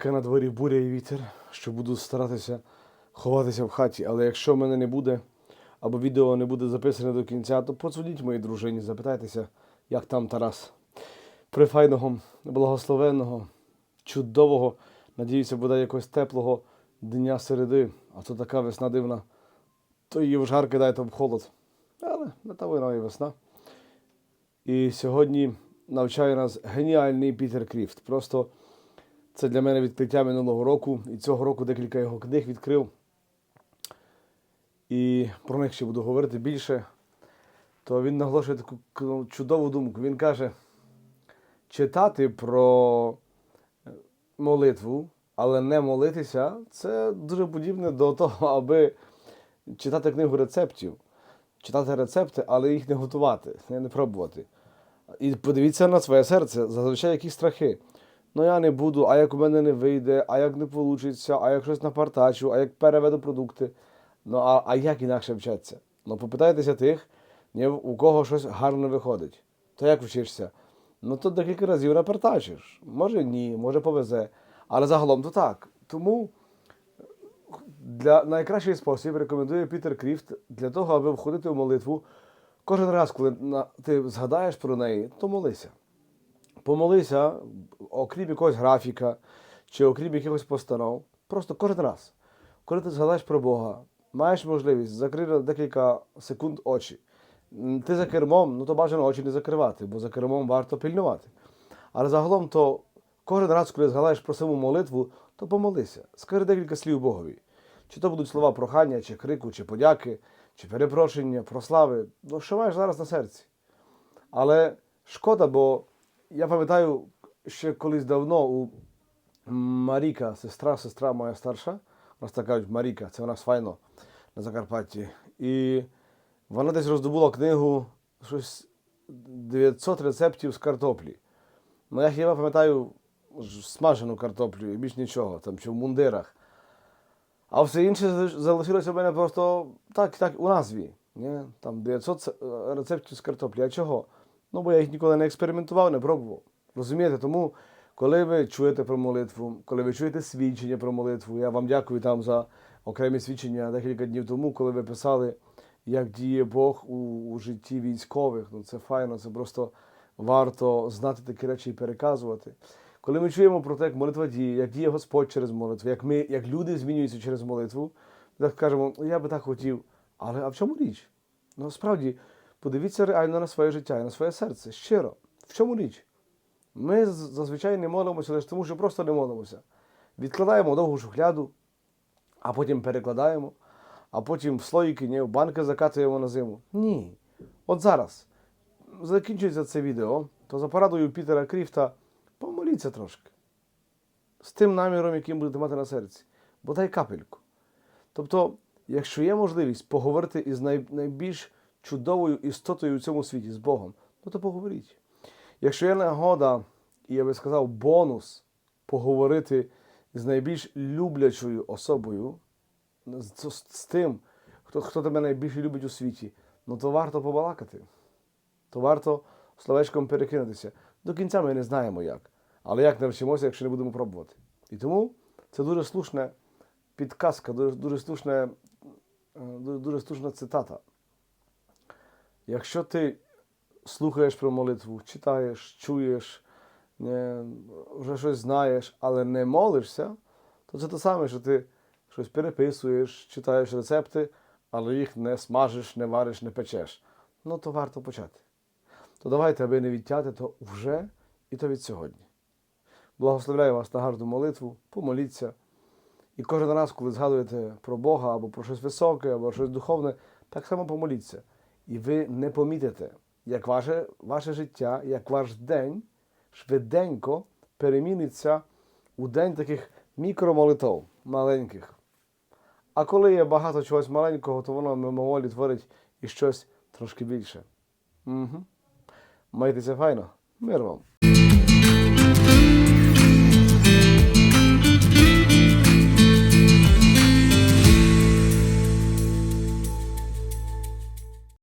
таке на дворі буря і вітер, що буду старатися ховатися в хаті. Але якщо мене не буде, або відео не буде записане до кінця, то подзвоніть моїй дружині, запитайтеся, як там Тарас. Прифайного, благословенного, чудового, надіюся, буде якось теплого дня середи, а то така весна дивна. То її в жар кидає, в холод. Але на та вона і весна. І сьогодні навчає нас геніальний Пітер Кріфт. Просто це для мене відкриття минулого року. І цього року декілька його книг відкрив. І про них ще буду говорити більше. То він наголошує таку чудову думку. Він каже: читати про е, молитву, але не молитися, це дуже подібне до того, аби читати книгу рецептів. Читати рецепти, але їх не готувати, не пробувати. І подивіться на своє серце, зазвичай які страхи. Ну я не буду, а як у мене не вийде, а як не вийде, а як щось напартачу, а як переведу продукти. Ну а, а як інакше вчаться? Ну попитайтеся тих, у кого щось гарно виходить. То як вчишся? Ну то декілька разів напартачиш. Може ні, може повезе. Але загалом то так. Тому для найкращий спосіб рекомендує Пітер Кріфт для того, аби входити в молитву. Кожен раз, коли ти згадаєш про неї, то молися. Помолися, окрім якогось графіка чи окрім якихось постанов. Просто кожен раз. Коли ти згадаєш про Бога, маєш можливість закрити декілька секунд очі. Ти за кермом, ну то бажано очі не закривати, бо за кермом варто пильнувати. Але загалом, то кожен раз, коли згадаєш про саму молитву, то помолися. Скажи декілька слів Богові. Чи то будуть слова прохання, чи крику, чи подяки, чи перепрошення, прослави. Ну, що маєш зараз на серці. Але шкода, бо я пам'ятаю, ще колись давно у Маріка, сестра, сестра моя старша, нас так кажуть Маріка, це у нас файно на Закарпатті. І вона десь роздобула книгу щось 900 рецептів з картоплі. Ну, я хіба пам'ятаю смажену картоплю і більш нічого, там, чи в мундирах. А все інше залишилося в мене просто так, так у назві. Ні? Там 900 е, рецептів з картоплі. А чого? Ну, бо я їх ніколи не експериментував, не пробував. Розумієте? Тому, коли ви чуєте про молитву, коли ви чуєте свідчення про молитву, я вам дякую там за окремі свідчення декілька днів тому, коли ви писали, як діє Бог у, у житті військових. Ну, це файно, це просто варто знати такі речі і переказувати. Коли ми чуємо про те, як молитва діє, як діє Господь через молитву, як ми, як люди змінюються через молитву, так кажемо, «Ну, я би так хотів. Але а в чому річ? Ну, справді, подивіться реально на своє життя і на своє серце. Щиро. В чому річ? Ми зазвичай не молимося лише тому, що просто не молимося. Відкладаємо довгу шухляду, а потім перекладаємо, а потім в слоїки, ні, в банки закатуємо на зиму. Ні. От зараз закінчується це відео, то за порадою Пітера Кріфта помоліться трошки. З тим наміром, яким будете мати на серці. Бодай капельку. Тобто, якщо є можливість поговорити із найбільш чудовою істотою у цьому світі, з Богом, ну то поговоріть. Якщо є нагода, і я би сказав, бонус поговорити з найбільш люблячою особою, з, з, тим, хто, хто тебе найбільше любить у світі, ну то варто побалакати. То варто словечком перекинутися. До кінця ми не знаємо як. Але як навчимося, якщо не будемо пробувати. І тому це дуже слушна підказка, дуже, дуже, слушна, е, дуже, дуже слушна цитата. Якщо ти слухаєш про молитву, читаєш, чуєш, вже щось знаєш, але не молишся, то це те саме, що ти щось переписуєш, читаєш рецепти, але їх не смажиш, не вариш, не печеш. Ну, то варто почати. То давайте, аби не відтяти, то вже і то від сьогодні. Благословляю вас на гарну молитву, помоліться. І кожен раз, коли згадуєте про Бога або про щось високе, або щось духовне, так само помоліться. І ви не помітите, як ваше, ваше життя, як ваш день швиденько переміниться у день таких мікромолитов маленьких. А коли є багато чогось маленького, то воно мимоволі творить і щось трошки більше. Угу. Майтеся файно. Мир вам.